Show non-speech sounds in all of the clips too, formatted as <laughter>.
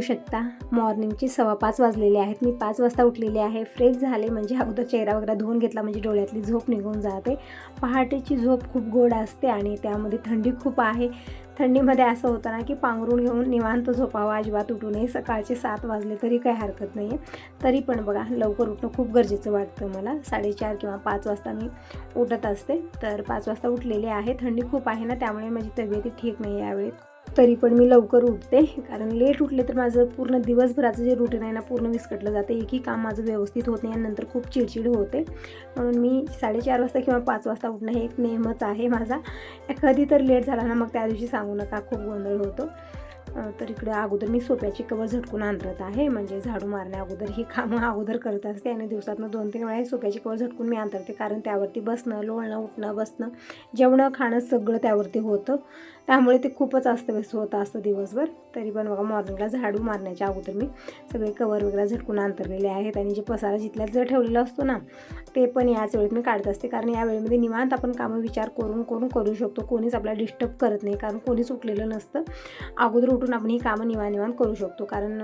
बघू शकता. मॉर्निंगचे सव्वा पाच वाजलेले आहेत. मी पाच वाजता उठलेले आहे. फ्रेश झाले म्हणजे अगोदर चेहरा वगैरे धुवून घेतला म्हणजे डोळ्यातली झोप निघून जाते. पहाटेची झोप खूप गोड असते आणि त्यामध्ये थंडी खूप आहे. थंडीमध्ये असं होतं ना की पांघरून घेऊन निवांत झोपावं. अजिबात उठू नये. सकाळचे सात वाजले तरी काही हरकत नाही आहे तरी पण बघा लवकर उठणं खूप गरजेचं वाटतं मला. साडेचार किंवा पाच वाजता मी उठत असते. तर पाच वाजता उठलेले आहे. थंडी खूप आहे ना त्यामुळे माझी तब्येती ठीक नाही यावेळी. तरी पण मी लवकर उठते. कारण लेट उठले तर माझं पूर्ण दिवसभराचं जे रुटीन आहे ना पूर्ण विस्कटलं जातं. एकही काम माझं व्यवस्थित होत नाही आणि नंतर खूप चिडचिड होते. म्हणून मी साडेचार वाजता किंवा पाच वाजता उठणं हे एक नेहमच आहे माझा. कधी तर लेट झाला ना मग त्या दिवशी सांगू नका खूप गोंधळ होतो. तर इकडे अगोदर मी सोप्याची कवर झटकून आणत आहे. म्हणजे झाडू मारण्या अगोदर ही कामं अगोदर करत असते आणि दिवसातनं दोन तीन वेळा सोप्याची कवर झटकून मी अंतरते कारण त्यावरती बसणं लोळणं उठणं बसणं जेवणं खाणं सगळं त्यावरती होतं. त्यामुळे ते खूपच अस्तव्यस्त होतं असतं दिवसभर. तरी पण बघा मॉर्निंगला झाडू मारण्याच्या अगोदर मी सगळे कवर वगैरे झटकून अंतरलेले आहेत. आणि जे पसारा जिथल्या जर ठेवलेला असतो ना ते पण याच वेळेत मी काढत असते. कारण या वेळेमध्ये निवांत आपण कामं विचार करून करून करू शकतो. कोणीच आपल्याला डिस्टर्ब करत नाही. कारण कोणीच उठलेलं नसतं. अगोदर उठून आपण ही कामं निवान निवान करू शकतो. कारण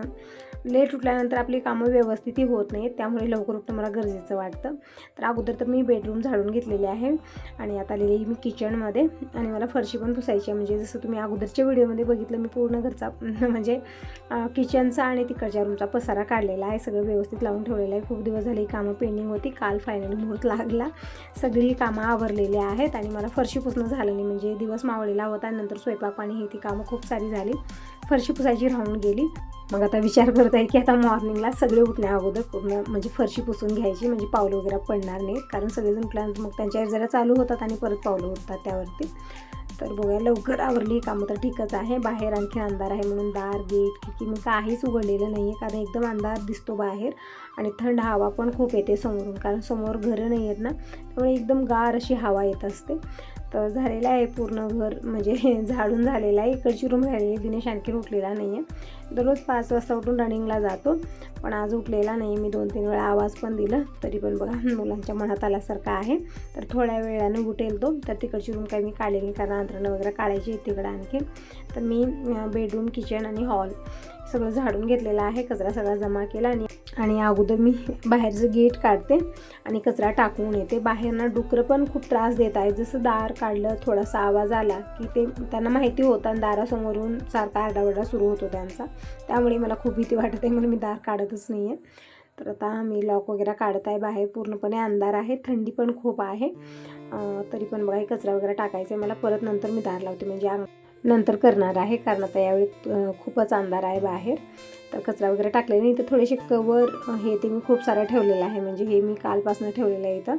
लेट उठल्यानंतर आपली कामं व्यवस्थितही होत नाहीत त्यामुळे लवकर उठणं मला गरजेचं वाटतं. तर अगोदर तर मी बेडरूम झाडून घेतलेले आहे आणि आता आलेली मी किचनमध्ये आणि मला फरशी पण पुसायची आहे. म्हणजे जसं तुम्ही अगोदरच्या व्हिडिओमध्ये बघितलं मी पूर्ण घरचा <laughs> म्हणजे किचनचा आणि तिकडच्या रूमचा पसारा काढलेला आहे. सगळं व्यवस्थित लावून ठेवलेलं आहे. खूप दिवस झाले ही कामं पेंडिंग होती. काल फायनली मुहूर्त लागला. सगळी कामं आवरलेली आहेत आणि मला फरशी पुसणं झालं नाही. म्हणजे दिवस मावळलेला होता नंतर स्वयंपाक पाणी ही ती कामं खूप सारी झाली. फरशी पुसायची राहून गेली. मग आता विचार करत आहे की आता मॉर्निंगला सगळे उठण्या अगोदर पूर्ण म्हणजे फरशी पुसून घ्यायची म्हणजे पावलं वगैरे पडणार नाहीत. कारण सगळेजण उठल्यानंतर मग त्यांच्या जरा चालू होतात आणि परत पावलं उठतात त्यावरती. तर बघूया लवकर आवरली कामं तर ठीकच आहे. बाहेर आणखी अंधार आहे म्हणून दार गेट खिडकी मी काहीच उघडलेलं नाही आहे कारण एकदम अंधार दिसतो बाहेर. आणि थंड हवा पण खूप येते समोरून कारण समोर घरं नाही आहेत ना त्यामुळे एकदम गार अशी हवा येत असते. तर झालेलं आहे पूर्ण घर म्हणजे <laughs> झाडून झालेलं आहे. इकडची रूम झालेली आहे. दिनेश आणखी उठलेला नाही आहे दररोज पाच वाजता उठून रनिंगला जातो पण आज उठलेला नाही. मी दोन तीन वेळा आवाज पण दिला तरी पण बघा <laughs> मुलांच्या मनात आल्यासारखं आहे. तर थोड्या वेळाने उठेल तो. तर तिकडची रूम काही मी काढेल कारण अंतरणं वगैरे काढायची तिकडं आणखी तर मी बेडरूम किचन आणि हॉल सगळं झाडून घेतलेलं आहे. कचरा सगळा जमा केला आणि आणि अगोदर मी बाहेरचं गेट काढते आणि कचरा टाकून येते. बाहेरनं डुकरं पण खूप त्रास देत आहे. जसं दार काढलं थोडासा आवाज आला की ते त्यांना माहिती होतं आणि दारासमोरून सारखा आरडाओरडा सुरू होतो त्यांचा. त्यामुळे मला खूप भीती वाटत आहे. म्हणून मी दार काढतच नाही आहे तर आता मी लॉक वगैरे काढत आहे. बाहेर पूर्णपणे अंधार आहे. थंडी पण खूप आहे. तरी पण बघा कचरा वगैरे टाकायचा आहे मला परत नंतर मी दार लावते. म्हणजे अंग नंतर करणार आहे कारण आता यावेळी खूपच अंधार आहे बाहेर. तर कचरा वगैरे टाकलेला नाही. इथं थोडेसे कवर हे ते मी खूप सारं ठेवलेलं आहे. म्हणजे हे मी कालपासून ठेवलेलं आहे इथं.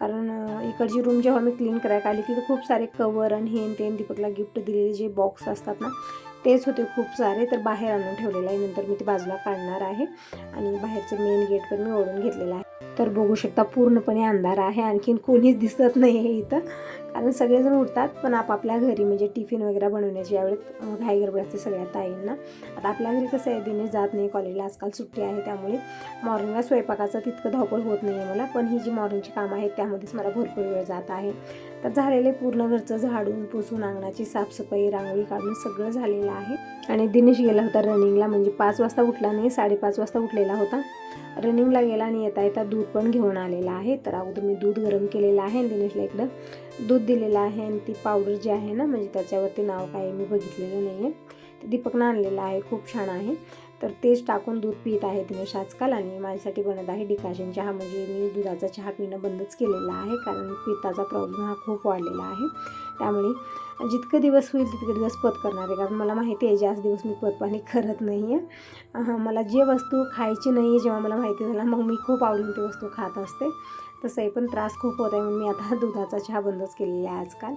कारण इकडची रूम जेव्हा मी क्लीन करायला आली तिथं खूप सारे कवर आणि हे ते दीपकला गिफ्ट दिलेले जे बॉक्स असतात ना तेच होते खूप सारे तर बाहेर आणून ठेवलेलं आहे. नंतर मी ते बाजूला काढणार आहे आणि बाहेरचं मेन गेट पण मी ओढून घेतलेलं आहे. तर बघू शकता पूर्णपणे अंधार आहे. आणखीन कोणीच दिसत नाही आहे इथं. कारण सगळेजण उठतात पण आपापल्या घरी म्हणजे टिफिन वगैरे बनवण्याची यावेळेत घाई गडबड असते सगळ्या ताईंना. आता आपल्या घरी कसं आहे दिने जात नाही कॉलेजला आजकाल सुट्टी आहे त्यामुळे मॉर्निंगला स्वयंपाकाचं तितकं धावपळ होत नाही आहे मला. पण ही जी मॉर्निंगची कामं आहेत त्यामध्येच मला भरपूर वेळ जात आहे. तर झालेले पूर्ण घरचं झाडून पुसून अंगणाची साफसफाई रांगोळी काढून सगळं झालेलं आहे. आणि दिनेश गेला होता रनिंगला म्हणजे पाच वाजता उठला नाही साडेपाच वाजता उठलेला होता. रनिंगला गेला आणि येता येता दूध पण घेऊन आलेला आहे. तर अगोदर मी दूध गरम केलेलं आहे आणि दिनेशला इकडं दूध दिलेलं आहे आणि ती पावडर जी आहे ना म्हणजे त्याच्यावरती नाव काय मी बघितलेलं नाही आहे ते दीपकनं आणलेलं आहे. खूप छान आहे. तर तेच टाकून दूध पित आहे दिनेश आजकाल आणि माझ्यासाठी बनत आहे डिकाशन चहा. म्हणजे मी दुधाचा चहा पिणं बंदच केलेला आहे कारण पित्ताचा प्रॉब्लेम हा खूप वाढलेला आहे. त्यामुळे जितकं दिवस होईल तितके दिवस पत करणार आहे. कारण मला माहिती आहे जास्त दिवस मी पतपाणी करत नाही आहे मला जे वस्तू खायची नाही आहे जेव्हा मला माहिती झालं मग मी खूप आवडीने ती वस्तू खात असते. तसंही पण त्रास खूप होत आहे म्हणून मी आता <laughs> दुधाचा चहा बंदच केलेला आहे आजकाल.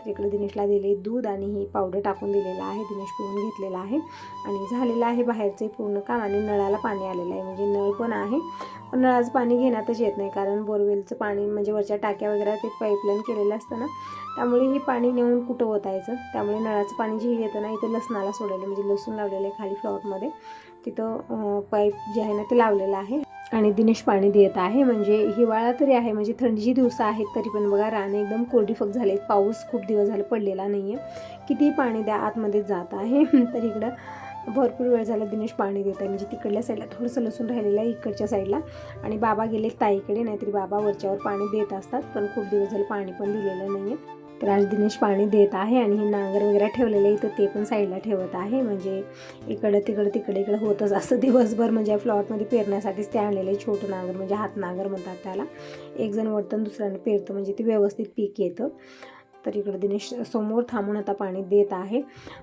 तर इकडे दिनेशला दिले दूध आणि ही पावडर टाकून दिलेलं आहे. दिनेश पिऊन घेतलेला आहे. आणि झालेलं आहे बाहेरचे पूर्ण काम आणि नळाला पाणी आलेलं आहे. म्हणजे नळ पण आहे. पण नळाचं पाणी घेण्यातच येत नाही. कारण बोरवेलचं पाणी म्हणजे वरच्या टाक्या वगैरे ते पाईपलाईन केलेलं असतं ना त्यामुळे हे पाणी नेऊन कुठं ओतायचं? त्यामुळे नळाचं पाणी जे येतं ना इथं लसणाला सोडलेलं म्हणजे लसूण लावलेलं आहे खाली फ्लॉटमध्ये. तिथं पाईप जे आहे ना ते लावलेलं आहे. आणि दिनेश पाणी देत आहे. म्हणजे हिवाळा तरी आहे म्हणजे थंडीची दिवस आहेत तरी पण बघा राणे एकदम कोरडीफक झाले पाऊस खूप दिवस झाले पडलेला नाही आहे किती पाणी द्या आतमध्ये जात आहे. <laughs> तर इकडं भरपूर वेळ झाला दिनेश पाणी देत आहे. म्हणजे तिकडल्या साईडला थोडंसं लसूण राहिलेलं आहे इकडच्या साईडला. आणि बाबा गेले ताईकडे नाहीतरी बाबा वरच्यावर पाणी देत असतात. पण खूप दिवस झाले पाणी पण दिलेलं नाही आहे तर आज दिनेश पाणी देत आहे आणि हे नांगर वगैरे ठेवलेलं आहे तर ते पण साईडला ठेवत आहे. म्हणजे इकडं तिकडं तिकडे इकडं होतच असं <laughs> दिवसभर म्हणजे फ्लॉटमध्ये पेरण्यासाठीच ते आणलेलं आहे छोटं नांगर म्हणजे हात नांगर म्हणतात त्याला. एक जण वडतं दुसऱ्यानं पेरतं म्हणजे ते व्यवस्थित पीक येतं. तर इकडं दिनेश समोर थांबून आता पाणी देत आहे.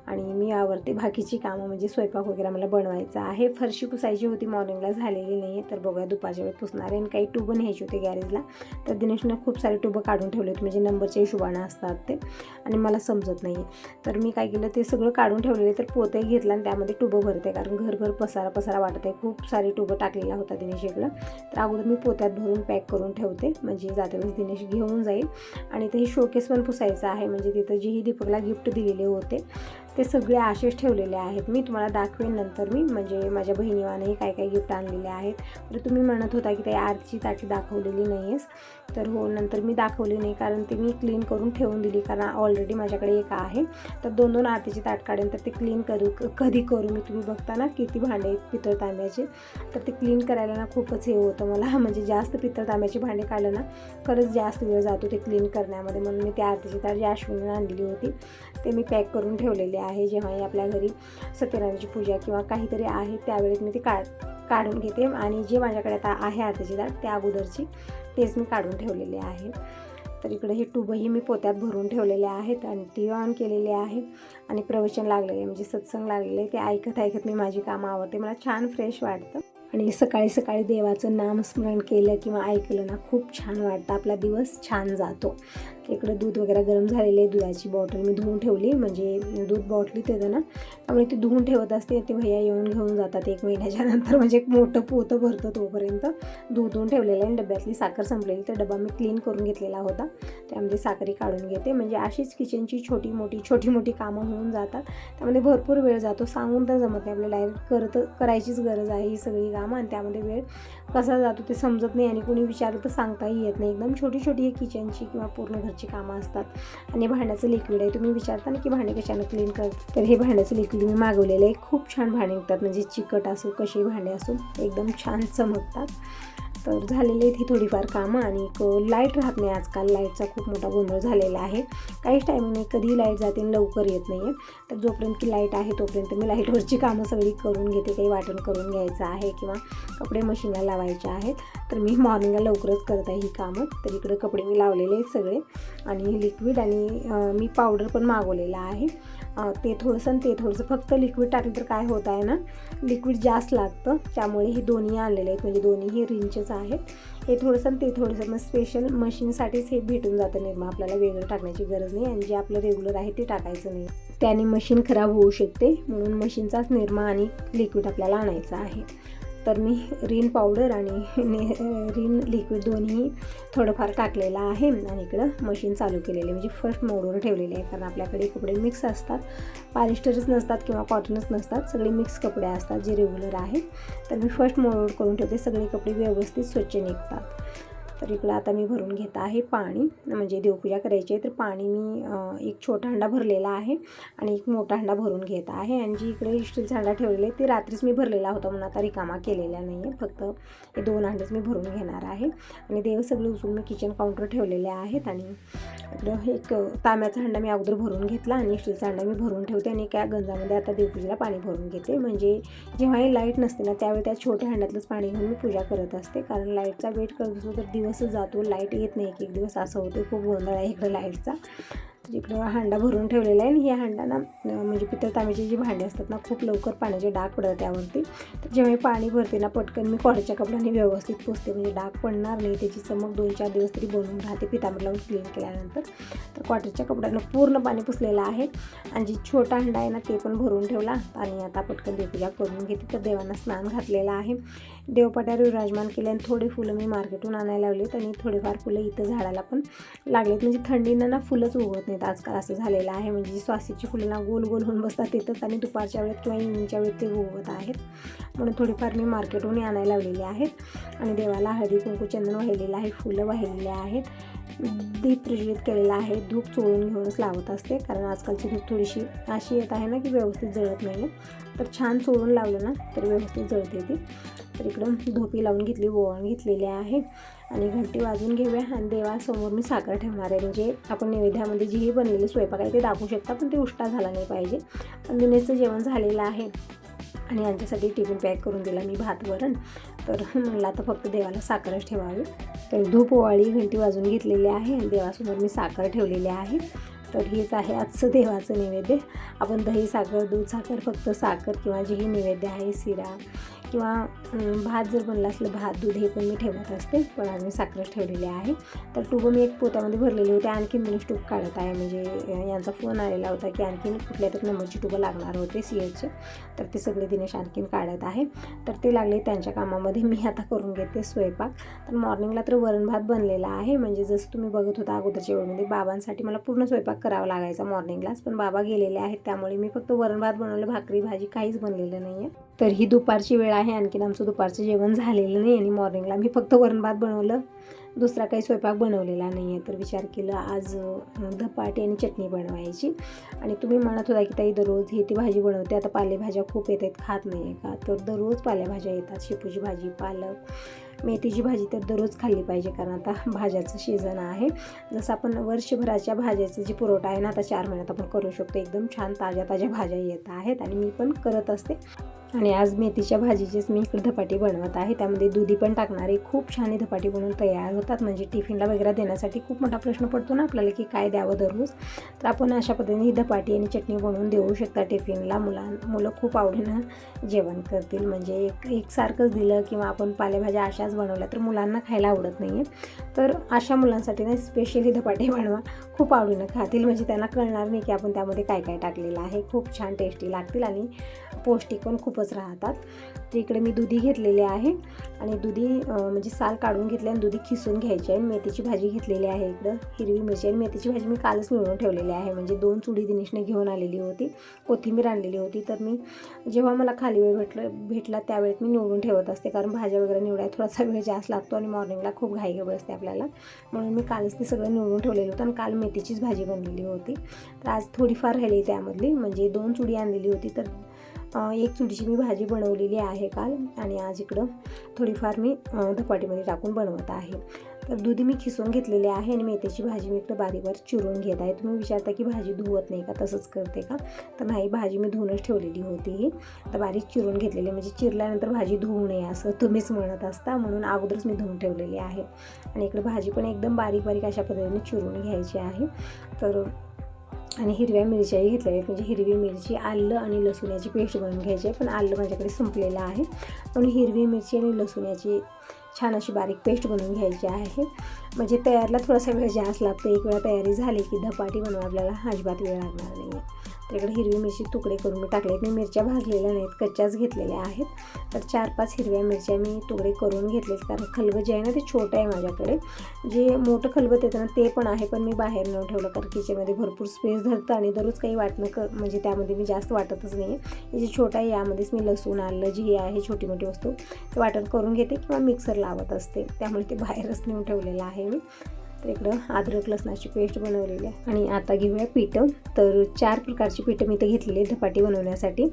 आणि मी यावरती बाकीची कामं म्हणजे स्वयंपाक वगैरे मला बनवायचा आहे. फरशी पुसायची होती मॉर्निंगला झालेली नाही आहे तर बघूया दुपारच्या वेळेत पुसणार आहे. आणि काही टुबं न्यायची होते गॅरेजला. तर दिनेशनं खूप सारे टुबं काढून ठेवले होते म्हणजे नंबरच्या हिशोबानं असतात ते. आणि मला समजत नाही तर मी काय केलं ते सगळं काढून ठेवलेले तर पोते घेतलं आणि त्यामध्ये टुबं भरते. कारण घरभर पसारा पसारा वाटत आहे खूप सारे टुबं टाकलेला होता दिनेश इकडं. तर अगोदर मी पोत्यात भरून पॅक करून ठेवते. म्हणजे जाते वेळेस दिनेश घेऊन जाईल. आणि ते शोकेस पण पुसायचं. आहे. म्हणजे तिथं जेही दीपकला गिफ्ट दिलेले होते ते सगळे आशेष ठेवलेले आहेत. मी तुम्हाला दाखवेन नंतर मी. म्हणजे माझ्या बहिणीवानेही काय काय गिफ्ट आणलेले आहेत. तर तुम्ही म्हणत होता की त्या आरची ताटी दाखवलेली नाही आहेस तर हो नंतर मी दाखवली नाही कारण ते मी क्लीन करून ठेवून दिली कारण ऑलरेडी माझ्याकडे एक आहे. तर दोन दोन आरतीची ताट काढेन तर ते क्लीन करू कधी करू मी तुम्ही बघता ना किती भांडे आहेत पितळ तांब्याचे. तर ते क्लीन करायला ना खूपच हे होतं मला. <laughs> म्हणजे जास्त पितळ तांब्याचे भांडे काढलं ना खरंच जास्त वेळ जातो ते क्लीन करण्यामध्ये. म्हणून मी त्या आरतीची ताट जी अश्विनीने आणलेली होती ते मी पॅक करून ठेवलेले आहे. जेव्हाही आपल्या घरी सत्यनारायणची पूजा किंवा काहीतरी आहे त्यावेळेस मी ती काढ काढून घेते. आणि जे माझ्याकडे आता आहे आताची डाळ त्या अगोदरची तेच मी काढून ठेवलेले आहे. तर इकडे हे टुबही मी पोत्यात भरून ठेवलेले आहेत आणि टी ऑन केलेले आहे. आणि प्रवचन लागलेले आहे म्हणजे सत्संग लागलेले आहे. ते ऐकत ऐकत मी माझी कामं आवडते मला छान फ्रेश वाटतं. आणि सकाळी सकाळी देवाचं नामस्मरण केलं किंवा ऐकलं ना खूप छान वाटतं. आपला दिवस छान जातो. इकडं दूध वगैरे गरम झालेले आहे दुधाची बॉटल मी धुवून ठेवली. म्हणजे दूध बॉटलीत येतं ना त्यामुळे ती धुवून ठेवत असते. ते भैया येऊन घेऊन जातात एक महिन्याच्या नंतर. म्हणजे एक मोठं पोतं भरतं तोपर्यंत. दूध धुवून ठेवलेलं आहे डब्यातली साखर संपलेली. तर डबा मी क्लीन करून घेतलेला होता. त्यामध्ये साखरी काढून घेते. म्हणजे अशीच किचनची छोटी मोठी छोटी मोठी कामं होऊन जातात. त्यामध्ये भरपूर वेळ जातो. सांगून तर जमत नाही. आपल्याला डायरेक्ट करत करायचीच गरज आहे ही सगळी कामं. आणि त्यामध्ये वेळ कसा जातो ते समजत नाही आणि कोणी विचारलं तर सांगताही येत नाही. एकदम छोटी छोटी ही किचनची किंवा पूर्ण घरची कामं असतात. आणि भांड्याचं लिक्विड आहे. तुम्ही विचारता ना की भांडे कशानं क्लीन कर तर हे भांड्याचं लिक्विड मी मागवलेलं आहे. खूप छान भांडे निघतात. म्हणजे चिकट असो कशी भांडे असो एकदम छान चमकतात. तर झालेली आहेत ही थोडीफार कामं आणि एक लाइट राहत नाही आजकाल. लाईटचा खूप मोठा गोंधळ झालेला आहे. काहीच टायमिंग नाही कधी लाइट जाते आणि लवकर येत नाही आहे तर जोपर्यंत की लाइट आहे तोपर्यंत मी लाईटवरची कामं सगळी करून घेते. काही वाटण करून घ्यायचं आहे किंवा कपडे मशीनला लावायचे आहेत तर मी मॉर्निंगला लवकरच करत आहे ही कामं. तर इकडे कपडे मी लावलेले आहेत सगळे आणि लिक्विड आणि मी पावडर पण मागवलेला आहे. ते थोडंसं आणि ते थोडंसं. फक्त लिक्विड टाकलं तर काय होत आहे ना लिक्विड जास्त लागतं. त्यामुळे हे दोन्ही आणलेले आहेत. म्हणजे दोन्ही रिंचेच आहेत. हे थोडंसं आणि ते थोडंसं. मग स्पेशल मशीनसाठीच हे भेटून जातं निर्मा आपल्याला वेगळं टाकण्याची गरज नाही. आणि जे आपलं रेग्युलर आहे ते टाकायचं नाही. त्याने मशीन खराब होऊ शकते. म्हणून मशीनचाच निर्मा आणि लिक्विड आपल्याला आणायचं आहे. तर मी रिन पावडर आणि रिन लिक्विड दोन्ही थोडंफार टाकलेलं आहे. आणि इकडं मशीन चालू केलेली आहे. म्हणजे फर्स्ट मोडवर ठेवलेले आहे. कारण आपल्याकडे कपडे मिक्स असतात. पॉलिस्टरच नसतात किंवा कॉटनच नसतात. सगळे मिक्स कपडे असतात जे रेग्युलर आहेत. तर मी फर्स्ट मोडवर करून ठेवते. सगळे कपडे व्यवस्थित स्वच्छ निघतात. तर इकडं आता मी भरून घेत आहे पाणी. म्हणजे देवपूजा करायची आहे तर पाणी मी एक छोटा हंडा भरलेला आहे आणि एक मोठा हंडा भरून घेत आहे. आणि जी इकडे स्टीलचा हंडा ठेवलेले ते रात्रीच मी भरलेला होता म्हणून आता रिकामा केलेला नाही आहे फक्त हे दोन हंडेच मी भरून घेणार आहे. आणि देव सगळे उचलून मी किचन काउंटर ठेवलेले आहेत आणि एक तांब्याचा हंडा मी अगोदर भरून घेतला आणि स्टीलचा हंडा मी भरून ठेवते आणि एका गंजामध्ये आता देवपूजेला पाणी भरून घेते. म्हणजे जेव्हाही लाइट नसते ना त्यावेळी त्या छोट्या हंड्यातलंच पाणी घेऊन मी पूजा करत असते. कारण लाईटचा वेट करत असतो तर असं जातो. लाइट येत नाही. एक एक दिवस असं होतं. खूप गोंधळ आहे इकडं लाईटचा तर हांडा भरून ठेवलेला आहे आणि ह्या हांडा ना म्हणजे पितळ तांब्याची जी भांडी असतात ना खूप लवकर पाण्याचे डाग पडतात त्यावरती. तर जेव्हा मी पाणी भरते ना पटकन मी कॉडच्या कपड्याने व्यवस्थित पुसते म्हणजे डाग पडणार नाही त्याची चमक दोन चार दिवस तरी बनवून राहते पितांबर लावून क्लीन केल्यानंतर. तर कॉटनच्या कपड्यानं पूर्ण पाणी पुसलेलं आहे. आणि जी छोटा हांडा आहे ना ते पण भरून ठेवला. आणि आता पटकन देवपूजा करून घेते. तर देवांना स्नान घातलेलं आहे. देवपाट्यावर विराजमान केले आणि थोडे फुलं मी मार्केटून आणायला लावलेत. आणि थोडेफार फुलं इथं झाडाला पण लागलेत. म्हणजे थंडीनं ना फुलंच उगवत नाही. नाहीत आजकाल असं झालेलं आहे. म्हणजे स्वासीची फुलं ना गोल गोल होऊन बसतात तिथंच आणि दुपारच्या वेळेत किंवा इव्हिनिंगच्या वेळेत ते उगवत आहेत. म्हणून थोडीफार मी मार्केटहून आणायला लावलेली आहेत. आणि देवाला हळदी कुंकू चंदन वाहिलेलं आहे. फुलं वाहिलेले आहेत. दीप प्रज्वलित केलेला आहे. धूप चोळून घेऊनच लावत असते. कारण आजकालची धूप थोडीशी अशी येत आहे ना की व्यवस्थित जळत नाही तर छान चोळून लावलं ना तर व्यवस्थित जळते ती. तर इकडं धोपी लावून घेतली ओवाळून घेतलेली आहे. आणि घंटी वाजून घेऊया आणि देवासमोर मी साखर ठेवणार आहे. म्हणजे आपण नैवेद्यामध्ये जीही बनलेले स्वयंपाक आहे ते दाखवू शकता पण ते उष्टा झाला नाही पाहिजे. पण दुनेचं जेवण झालेलं आहे आणि यांच्यासाठी टिफिन पॅक करून दिला मी भात वरण तर म्हणलं आता फक्त देवाला साखरच ठेवावी. तर धूप ओवाळी घंटी वाजून घेतलेली आहे आणि देवासमोर मी साखर ठेवलेली आहे. तर हेच आहे आजचं देवाचं नैवेद्य. आपण दही साखर दूध साखर फक्त साखर किंवा जेही नैवेद्य आहे सिरा किंवा भात जर बनला असलं भात दूध हे पण मी ठेवत असते पण आज मी साखरच ठेवलेली आहे. तर टुबं मी एक पोत्यामध्ये भरलेली होती आणखीन दिनेश टूब काढत आहे. म्हणजे यांचा फोन आलेला होता की आणखीन कुठल्या तरी नंबरची टुबं लागणार होते सी एचचे तर ते सगळे दिनेश आणखीन काढत आहे. तर ते लागले त्यांच्या कामामध्ये मी आता करून घेते स्वयंपाक. तर मॉर्निंगला तर वरण भात बनलेला आहे. म्हणजे जसं तुम्ही बघत होता अगोदरच्या वेळेमध्ये बाबांसाठी मला पूर्ण स्वयंपाक करावा लागायचा मॉर्निंगलाच. पण बाबा गेलेले आहेत त्यामुळे मी फक्त वरण भात बनवलं भाकरी भाजी काहीच बनलेलं नाही आहे तर ही दुपारची वेळ आहे. आणखीन आमचं दुपारचं जेवण झालेलं नाही आणि मॉर्निंगला मी फक्त वरण भात बनवलं. दुसरा काही स्वयंपाक बनवलेला नाही आहे तर विचार केला आज धपाटी आणि चटणी बनवायची. आणि तुम्ही म्हणत होता की ताई दररोज ही ती भाजी बनवते. आता पालेभाज्या खूप येत आहेत खात नाही आहे का? तर दररोज पालेभाज्या येतात. शेपूची भाजी पालक मेथीची भाजी तर दररोज खाल्ली पाहिजे. कारण आता भाज्याचं सीझन आहे. जसं आपण वर्षभराच्या भाज्याचं जे पुरवठा आहे ना आता चार महिन्यात आपण करू शकतो. एकदम छान ताज्या ताज्या भाज्या येत आहेत. आणि मी पण करत असते. आणि आज मेथीच्या भाजीचीच मी इकडे धपाटी बनवत आहे. त्यामध्ये दुधी पण टाकणारे खूप छान ही धपाटी बनवून तयार होतात. म्हणजे टिफिनला वगैरे देण्यासाठी खूप मोठा प्रश्न पडतो ना आपल्याला की काय द्यावं दररोज. तर आपण अशा पद्धतीने ही धपाटी आणि चटणी बनवून देऊ शकता टिफिनला. मुलां मुलं खूप आवडीनं जेवण करतील. म्हणजे एक एकसारखंच दिलं किंवा आपण पालेभाज्या अशाच बनवल्या तर मुलांना खायला आवडत नाही आहे तर अशा मुलांसाठी ना स्पेशली धपाटे बनवा. खूप आवडीनं खातील. म्हणजे त्यांना कळणार नाही की आपण त्यामध्ये काय काय टाकलेलं आहे. खूप छान टेस्टी लागतील आणि पौष्टिक पण खूपच राहतात. तर इकडे मी दुधी घेतलेले आहे आणि दुधी म्हणजे साल काढून घेतले आणि दुधी खिसून घ्यायची आहे. मेथीची भाजी घेतलेली आहे इकडं हिरवी मिरची आणि मेथीची भाजी मी कालच निवडून ठेवलेली आहे. म्हणजे दोन चुडी दिनेशने घेऊन आलेली होती कोथिंबीर आणलेली होती. तर मी जेव्हा मला खाली वेळ भेटलं भेटला त्यावेळेत मी निवडून ठेवत असते कारण भाज्या वगैरे निवडायला थोडासा वेळ जास्त लागतो आणि मॉर्निंगला खूप घाई असते आपल्याला. म्हणून मी कालच ते सगळं निवडून ठेवलेलं होतं आणि काल मेथीचीच भाजी बनलेली होती. तर आज थोडीफार राहिली त्यामधली म्हणजे दोन चुडी आणलेली होती. तर एक चुडीची मी भाजी बनवलेली आहे काल आणि आज इकडं थोडीफार मी धपाटीमध्ये टाकून बनवत आहे. तर दुधी मी खिसून घेतलेली आहे आणि मेथीची भाजी मी इकडं बारीक बारीक चिरून घेत आहे. तुम्ही विचारता की भाजी धुवत नाही का तसंच करते का? तर नाही भाजी मी धुवूनच ठेवलेली होती ही. तर बारीक चिरून घेतलेली म्हणजे चिरल्यानंतर भाजी धुवू नये असं तुम्हीच म्हणत असता. म्हणून अगोदरच मी धुवून ठेवलेली आहे. आणि इकडे भाजी पण एकदम बारीक बारीक अशा पद्धतीने चिरून घ्यायची आहे. तर आणि हिरव्या मिरच्याही घेतल्या आहेत. म्हणजे हिरवी मिरची आलं आणि लसूण याची पेस्ट बनवून घ्यायची आहे. पण आलं माझ्याकडे संपलेलं आहे. पण हिरवी मिरची आणि लसूण याची छान अशी बारीक पेस्ट बनवून घ्यायची आहे. म्हणजे तयारला थोडासा वेळ जास्त लागतो. एक वेळा तयारी झाली की धपाटी बनवा आपल्याला. अजिबात वेळ लागणार नाही आहे तर इकडे हिरवी मिरची तुकडे करून मी टाकले मी मिरच्या भाजलेल्या नाहीत कच्च्याच घेतलेल्या आहेत. तर चार पाच हिरव्या मिरच्या मी तुकडे करून घेतले कारण खलबं जे आहे ना ते छोटं आहे माझ्याकडे. जे मोठं खलबत येतं ना ते पण आहे पण मी बाहेर न ठेवलं. कारण किचनमध्ये भरपूर स्पेस धरतं आणि दररोज काही वाटणं क म्हणजे त्यामध्ये मी जास्त वाटतच नाही आहे जे छोटं आहे यामध्येच मी लसूण आलं जी आहे छोटी मोठी वस्तू ते वाटण करून घेते किंवा मिक्सर लावत असते. त्यामुळे ते बाहेरच नेऊन ठेवलेलं आहे मी. तर इकडं अद्रक लसणाची पेस्ट बनवलेली आहे. आणि आता घेऊया पिठं. तर चार प्रकारची पिठं मी इथं घेतलेली आहे धपाटी बनवण्यासाठी.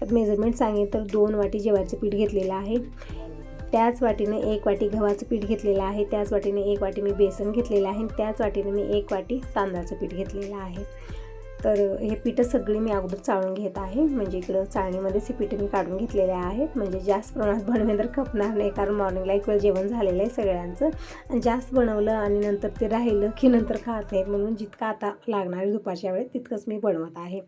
तर मेजरमेंट सांगेल तर दोन वाटी जेवायचं पीठ घेतलेलं आहे. त्याच वाटीने एक वाटी गव्हाचं पीठ घेतलेलं आहे. त्याच वाटीने एक वाटी मी बेसन घेतलेलं आहे. आणि त्याच वाटीने मी एक वाटी तांदळाचं पीठ घेतलेलं आहे. तर हे पिठं सगळी मी अगोदर चाळून घेत आहे. म्हणजे इकडं चाळणीमध्येच हे पीठं मी काढून घेतलेले आहेत म्हणजे जास्त प्रमाणात बनवे तर खपणार नाही कारण मॉर्निंगला एक वेळ जेवण झालेलं आहे सगळ्यांचं. आणि जास्त बनवलं आणि नंतर ते राहिलं की नंतर खात नाहीत म्हणून जितकं आता लागणार आहे दुपारच्या वेळेत तितकंच मी बनवत आहे.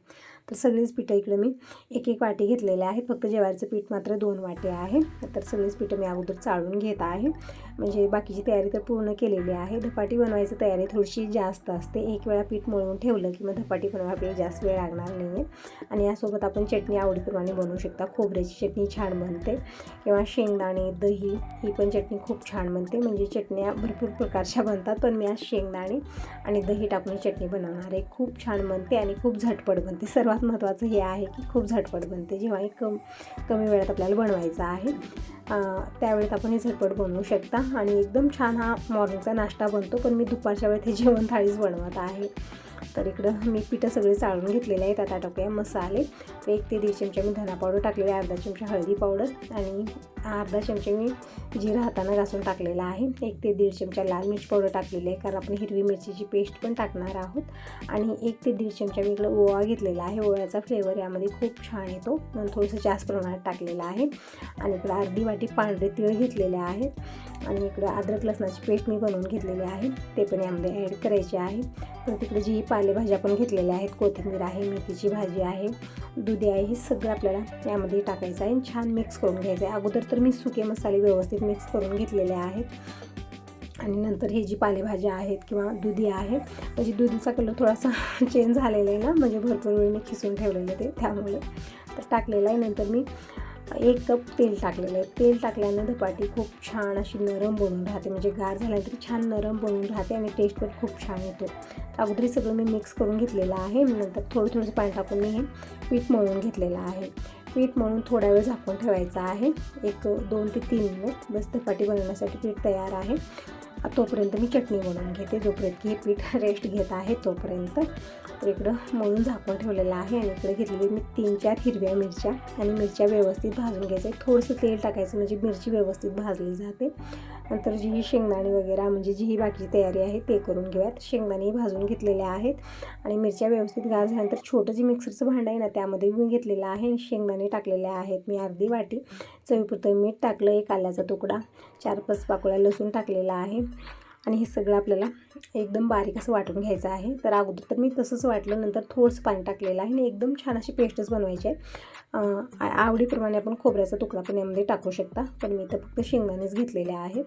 तर सगळीच पिठं इकडं मी एक एक वाटी घेतलेले आहेत. फक्त जेवायचं पीठ मात्र दोन वाटे आहे. तर सगळीच पिठं मी अगोदर चाळून घेत आहे. म्हणजे बाकीची तयारी तर पूर्ण केलेली आहे. धपाटी बनवायची तयारी थोडीशी जास्त असते. एक वेळा पीठ मळून ठेवलं की मग धपाटी बनवायला आपल्याला जास्त वेळ लागणार नाही आहे आणि यासोबत आपण चटणी आवडीप्रमाणे बनवू शकता. खोबऱ्याची चटणी छान बनते. किंवा शेंगदाणे दही ही पण चटणी खूप छान बनते. म्हणजे चटण्या भरपूर प्रकारच्या बनतात पण मी आज शेंगदाणे आणि दही टाकून चटणी बनवणार आहे. खूप छान बनते आणि खूप झटपट बनते. सर्वात महत्त्वाचं हे आहे की खूप झटपट बनते. जेव्हा एक कम कमी वेळात आपल्याला बनवायचं आहे त्यावेळेत आपण हे झटपट बनवू शकता. आणि एकदम छान हा मॉर्निंगचा नाश्ता बनतो पण मी दुपारच्या वेळेत हे जेवण थाळीच बनवत आहे. तर इकडं मी पिठं सगळे चाळून घेतलेले आहेत आता टाकूया मसाले. एक ते दीड चमचा मी धना पावडर टाकलेला आहे अर्धा चमचा हळदी पावडर आणि अर्धा चमचा मी जिरा हातानं घासून टाकलेला आहे. एक ते दीड चमचा लाल मिरची पावडर टाकलेली आहे कारण आपण हिरवी मिरचीची पेस्ट पण टाकणार आहोत. आणि एक ते दीड चमचा मी इकडं ओवा घेतलेला आहे ओव्याचा फ्लेवर यामध्ये खूप छान येतो. म्हणून थोडंसं जास्त प्रमाणात टाकलेलं आहे. आणि इकडं अर्धी वाटी पांढरे तिळ घेतलेले आहेत. आणि इकडं अद्रक लसणाची पेस्ट मी बनवून घेतलेली आहे. ते पण यामध्ये ॲड करायचे आहे. तर तिकडे जी पालेभाज्या पण घेतलेल्या आहेत कोथिंबीर आहे मेथीची भाजी आहे दुधी आहे हे सगळं आपल्याला यामध्ये टाकायचं आहे. छान मिक्स करून घ्यायचं आहे. अगोदर तर मी सुके मसाले व्यवस्थित मिक्स करून घेतलेले आहेत. आणि नंतर हे जी पालेभाज्या आहेत किंवा दुधी आहे म्हणजे दुधीचा कलर थोडासा <laughs> चेंज झालेला आहे ना म्हणजे भरपूर वेळ मी खिसून ठेवलेलं ते त्यामुळे तर टाकलेलं आहे. नंतर मी एक कप तेल टाकलेलं आहे. तेल टाकल्यानं धपाटी खूप छान अशी नरम बनून राहते. म्हणजे गार झाल्यानंतर छान नरम बनून राहते आणि टेस्ट पण खूप छान येतो. अगोदर सगळं मी मिक्स करून घेतलेलं आहे. नंतर थोडं थोडंसं पाणी टाकून मी हे पीठ मळून घेतलेलं आहे. पीठ मळून थोडा वेळ झाकून ठेवायचं आहे. एक दोन ते तीन मिनिट. बस धपाटी बनवण्यासाठी पीठ तयार आहे. तोपर्यंत मी चटणी बनवून घेते. जोपर्यंत की हे पीठ रेस्ट घेत आहे तोपर्यंत. तर इकडं मळून झाकून ठेवलेलं आहे आणि इकडे घेतलेली मी तीन चार हिरव्या मिरच्या आणि मिरच्या व्यवस्थित भाजून घ्यायचं आहे थोडंसं तेल टाकायचं म्हणजे मिरची व्यवस्थित भाजली जाते. नंतर जी ही शेंगदाणे वगैरे म्हणजे जी ही बाकीची तयारी आहे ते करून घेऊयात. शेंगदाणे भाजून घेतलेले आहेत आणि मिरच्या व्यवस्थित गार झाल्यानंतर छोटं जे मिक्सरचं भांडं आहे ना त्यामध्ये मी घेतलेलं आहे आणि शेंगदाणे टाकलेले आहेत. मी अर्धी वाटी चवीपुरतं मीठ टाकलं एक आल्याचा तुकडा चार पाच पाकोळ्या लसूण टाकलेला आहे आणि हे सगळं आपल्याला एकदम बारीक असं वाटून घ्यायचं आहे. तर अगोदर तर मी तसंच वाटलं नंतर थोडंसं पाणी टाकलेलं आहे आणि एकदम छान अशी पेस्टच बनवायची आहे. आवडीप्रमाणे आपण खोबऱ्याचा तुकडा पण यामध्ये टाकू शकता पण मी तर फक्त शेंगदाणेच घेतलेले आहेत.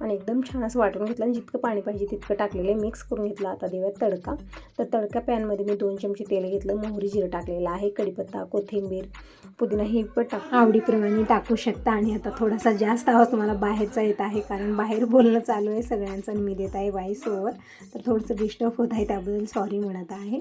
आणि एकदम छान असं वाटून घेतलं आणि जितकं पाणी पाहिजे तितकं टाकलेलं आहे. मिक्स करून घेतलं आता देऊयात तडका. तर तडका पॅनमध्ये मी दोन चमचे तेल घेतलं मोहरी जिरं टाकलेलं आहे कढीपत्ता कोथिंबीर पुदिना हे पण टाक आवडीप्रमाणे टाकू शकता. आणि आता थोडासा जास्त आवाज तुम्हाला बाहेरचा येत आहे कारण बाहेर बोलणं चालू आहे. सगळ्यांचं आणि मी देत आहे वाईस. ओवर तर थोडंसं डिस्टर्ब होत आहे त्याबद्दल सॉरी म्हणत आहे.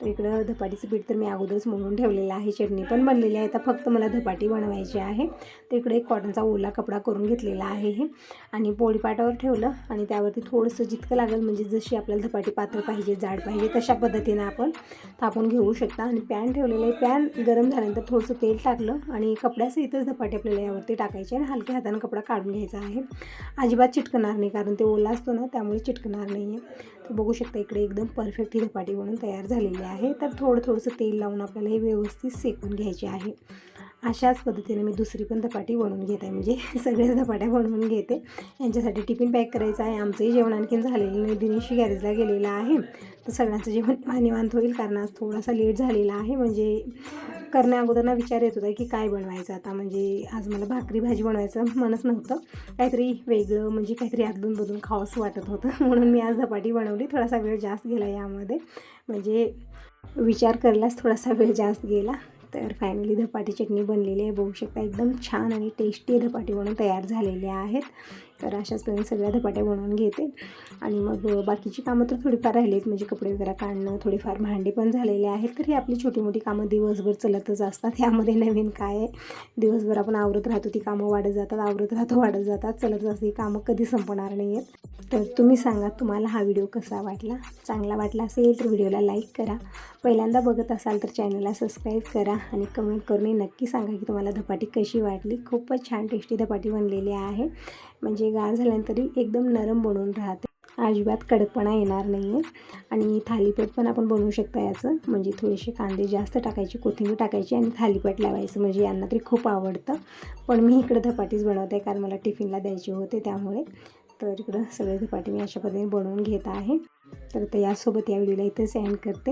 तर इकडं धपाटीचं पीठ तर मी अगोदरच म्हणून ठेवलेलं आहे चटणी पण बनलेली आहे. तर फक्त मला धपाटी बनवायची आहे. तर इकडे एक कॉटनचा ओला कपडा करून घेतलेला आहे हे. आणि पोळीपाटावर ठेवलं आणि त्यावरती थोडंसं जितकं लागेल म्हणजे जशी आपल्याला धपाटी पातळ पाहिजे जाड पाहिजे तशा पद्धतीनं आपण थापून घेऊ शकता. आणि पॅन ठेवलेलं आहे. पॅन गरम झाल्यानंतर थोडंसं तेल टाकलं आणि कपड्यासहितच धपाटी आपल्याला यावरती टाकायचे आणि हलक्या हातानं कपडा काढून घ्यायचा आहे. अजिबात चिटकणार नाही कारण ते ओला असतो ना त्यामुळे चिटकणार नाही आहे तर बघू शकता इकडे एकदम परफेक्ट ही धपाटी बनून तयार झालेली आहे. तर थोडं थोडंसं तेल लावून आपल्याला हे व्यवस्थित सेकून घ्यायचे आहे. अशाच पद्धतीने मी दुसरी पण धपाटी बनवून घेत. आहे म्हणजे <laughs> सगळ्याच धपाट्या बनवून घेते. यांच्यासाठी टिफिन पॅक करायचं आहे. आमचंही जेवण आणखीन झालेलं नाही. दिनेशी गॅरेजला गेलेला आहे. तर सगळ्यांचं जेवण <laughs> निवांत होईल कारण आज थोडासा लेट झालेला आहे. म्हणजे करण्या अगोदर विचार येत होता की काय बनवायचं आता. म्हणजे आज मला भाकरी भाजी बनवायचं मनच नव्हतं. काहीतरी वेगळं म्हणजे काहीतरी आदलून बदलून खावंसं वाटत होतं. <laughs> म्हणून मी आज धपाटी बनवली. थोडासा वेळ जास्त गेला यामध्ये. म्हणजे विचार करायलाच थोडासा वेळ जास्त गेला. तर फायनली धपाटी चटणी बनलेली आहे. बघू शकता एकदम छान आणि टेस्टी धपाटी म्हणून तयार झालेल्या आहेत. तर अशाच पद्धतीने सगळ्या धपाट्या बनवून घेते. आणि मग बाकीची कामं तर थोडीफार राहिलीत. म्हणजे कपडे वगैरे काढणं थोडीफार भांडी पण झालेले आहेत. तर ही आपली छोटी मोठी कामं दिवसभर चलतच असतात. यामध्ये नवीन काय आहे? दिवसभर आपण आवरत राहतो ती कामं वाढत जातात. आवरत राहतो वाढत जातात. चलत असते ही कामं कधी संपणार नाही आहेत तर तुम्ही सांगा तुम्हाला हा व्हिडिओ कसा वाटला? चांगला वाटला असेल तर व्हिडिओला लाईक करा. पहिल्यांदा बघत असाल तर चॅनलला सबस्क्राईब करा आणि कमेंट करूनही नक्की सांगा की तुम्हाला धपाटी कशी वाटली. खूपच छान टेस्टी धपाटी बनलेली आहे. म्हणजे गार झाल्यानंतरही एकदम नरम बनवून राहते. अजिबात कडकपणा येणार नाही आहे आणि थालीपीठ पण आपण बनवू शकता याचं. म्हणजे थोडेसे कांदे जास्त टाकायचे कोथिंबीर टाकायची आणि थालीपीठ लावायचं. म्हणजे यांना तरी खूप आवडतं. पण मी इकडं धपाटीच बनवते कारण मला टिफिनला द्यायचे होते त्यामुळे. तर इकडं सगळे धपाटी मी अशा पद्धतीने बनवून घेत आहे. तर ते यासोबत या व्हिडिओला इथेच एंड करते.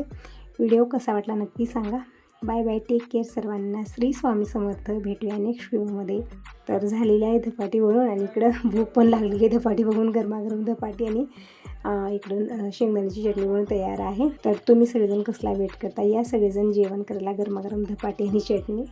व्हिडिओ कसा वाटला नक्की सांगा. बाय बाय टेक केअर सर्वांना. श्री स्वामी समर्थ भेटूया नेक्स्ट व्हिडिओमध्ये तर झालेली आहे धपाटी बनवून आणि इकडं <laughs> भूक पण लागली आहे धपाटी बघून गरमागरम धपाटी आणि इकडून शेंगदाण्याची चटणी म्हणून तयार आहे. तर तुम्ही सगळेजण कसला वेट करता? या सगळेजण जेवण करायला गरमागरम धपाटी आणि चटणी.